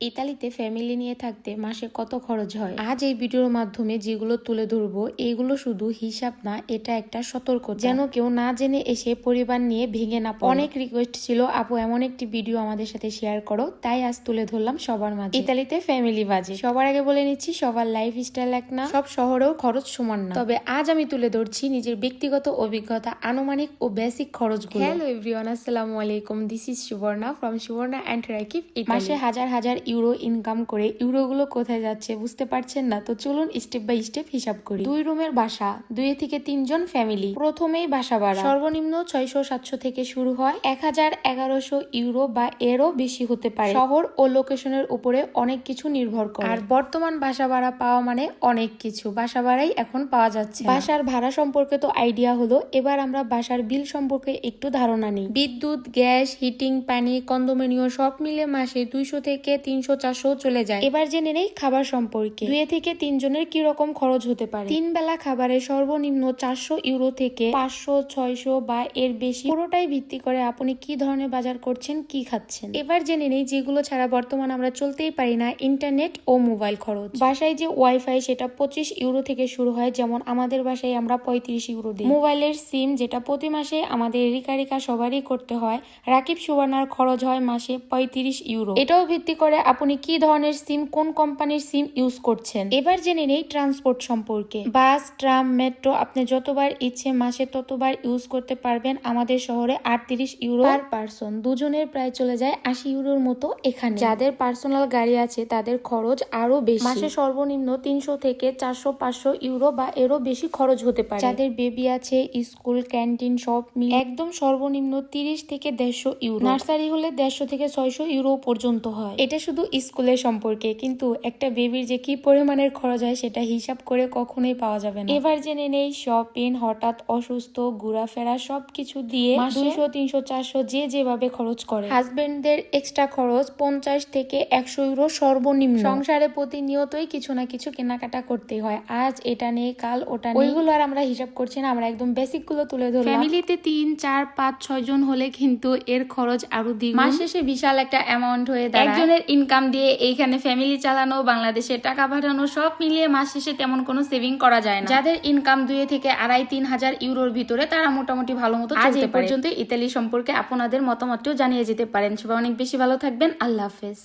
ইতালিতে ফ্যামিলি নিয়ে থাকতে মাসে কত খরচ হয়? আজ এই ভিডিওর মাধ্যমে যেগুলো তুলে ধরবো এইগুলো শুধু হিসাব না এটা একটা সতর্ক যেন কেউ না জেনে এসে পরিবার নিয়ে ভেঙে না অনেক রিকোয়েস্ট ছিল আপু এমন একটি ভিডিও আমাদের সাথে শেয়ার করো। তাই আজ তুলে ধরলাম সবার মাঝে। ইতালিতে ফ্যামিলি বাজে। সবার আগে বলে নিচ্ছি সবার লাইফ স্টাইল এক না। সব শহরেও খরচ সমান না। তবে আজ আমি তুলে ধরছি নিজের ব্যক্তিগত অভিজ্ঞতা আনুমানিক ও বেসিক খরচগুলো। হ্যালো এভরিওয়ান আসসালামু আলাইকুম। This is Suborna from Suborna and Rakib মাসে হাজার হাজার ইউরো ইনকাম করে ইউরোগুলো কোথায় যাচ্ছে বুঝতে পারছেন না? তো চলুন স্টেপ বাই স্টেপ হিসাব করি। দুই রুমের বাসা দুই থেকে তিনজন ফ্যামিলি প্রথমেই বাসা ভাড়া। সর্বনিম্ন ছয়শো সাতশো থেকে শুরু হয় এক হাজার এগারোশো ইউরো বা এরও বেশি হতে পারে। শহর ও লোকেশনের উপরে অনেক কিছু নির্ভর করে। আর বর্তমান বাসা ভাড়া পাওয়া মানে অনেক কিছু। বাসা ভাড়াই এখন পাওয়া যাচ্ছে। না। বাসার ভাড়া সম্পর্কে তো আইডিয়া হলো। এবার আমরা বাসার বিল সম্পর্কে একটু ধারণা নিই। বিদ্যুৎ গ্যাস হিটিং পানি কন্দমেনীয় সব মিলে মাসে দুইশো থেকে তিনশো, চারশো চলে যায়। এবার জেনে নেই খাবার সম্পর্কে। দুয়ে থেকে তিনজনের কি রকম খরচ হতে পারে? তিন বেলা খাবারের সর্বনিম্ন চারশো ইউরো থেকে পাঁচশো, ছয়শো বা এর বেশি। পুরোটাই ভিত্তি করে আপনি কি ধরনের বাজার করছেন, কি খাচ্ছেন? এবার জেনে নেই যেগুলো ছাড়া বর্তমান আমরা চলতেই পারি না, ইন্টারনেট ও মোবাইল খরচ। বাসায় যে ওয়াইফাই, সেটা পঁচিশ ইউরো থেকে শুরু হয়, যেমন আমাদের বাসায় আমরা পঁয়ত্রিশ ইউরো দিই। মোবাইলের সিম, যেটা প্রতি মাসে আমাদের রিকারিকা সবারই করতে হয়, রাকিব সুবর্ণার খরচ হয় মাসে পঁয়ত্রিশ ইউরো। এটাও ভিত্তি করে আপনি কি ধরনের সিম, কোন কোম্পানির সিম ইউজ করছেন? এবার জেনে নেই ট্রান্সপোর্ট সম্পর্কে। বাস, ট্রাম, মেট্রো, আপনি যতবার ইচ্ছে মাসে ততবার ইউজ করতে পারবেন আমাদের শহরে আটত্রিশ ইউরো পার পার্সন। দুজনের প্রায় চলে যায় আশি ইউরোর মতো এখানে। যাদের পার্সোনাল গাড়ি আছে, তাদের খরচ আরও বেশি। মাসে সর্বনিম্ন তিনশো থেকে চারশো পাঁচশো ইউরো বা এরও বেশি খরচ হতে পারে। যাদের বেবি আছে, স্কুল, ক্যান্টিন সব একদম সর্বনিম্ন তিরিশ থেকে দেড়শো ইউরো। নার্সারি হলে দেড়শো থেকে ছয়শো ইউরো পর্যন্ত হয়। এটা শুধু স্কুলের সম্পর্কে কিন্তু একটা বেবির যে কি পরিমাণের খরচ হয় সেটা হিসাব করে কখনোই পাওয়া যাবে না। এবার জেনে নেই শপিং হঠাৎ অসুস্থ ঘোরাফেরা সবকিছু দিয়ে দুইশো তিনশো চারশো যে যেভাবে খরচ করে। হাজবেন্ডদের এক্সট্রা খরচ পঞ্চাশ থেকে একশো ইউরো সর্বনিম্ন। সংসারে প্রতিনিয়তই কিছু না কিছু কেনাকাটা করতে হয়। আজ এটা নেই কাল ওটা নিয়ে ওইগুলো আর আমরা হিসাব করছি না আমরা একদম বেসিকগুলো তুলে ধরলাম। ফ্যামিলিতে তিন চার পাঁচ ছয় জন হলে কিন্তু এর খরচ আরও দ্বিগুণ। মাস শেষে বিশাল একটা অ্যামাউন্ট হয়ে দাঁড়ায়। একজনের ইনকাম দিয়ে এইখানে ফ্যামিলি চালানো বাংলাদেশে টাকা পাঠানো সব মিলিয়ে মাস শেষে তেমন কোনো সেভিং করা যায় না। যাদের ইনকাম দুই থেকে আড়াই তিন হাজার ইউরোর ভিতরে তারা মোটামুটি ভালো মতো আজ এই পর্যন্ত ইতালি সম্পর্কে আপনাদের মতামতটিও জানিয়ে যেতে পারেন। সবাই অনেক বেশি ভালো থাকবেন। আল্লাহ হাফেজ।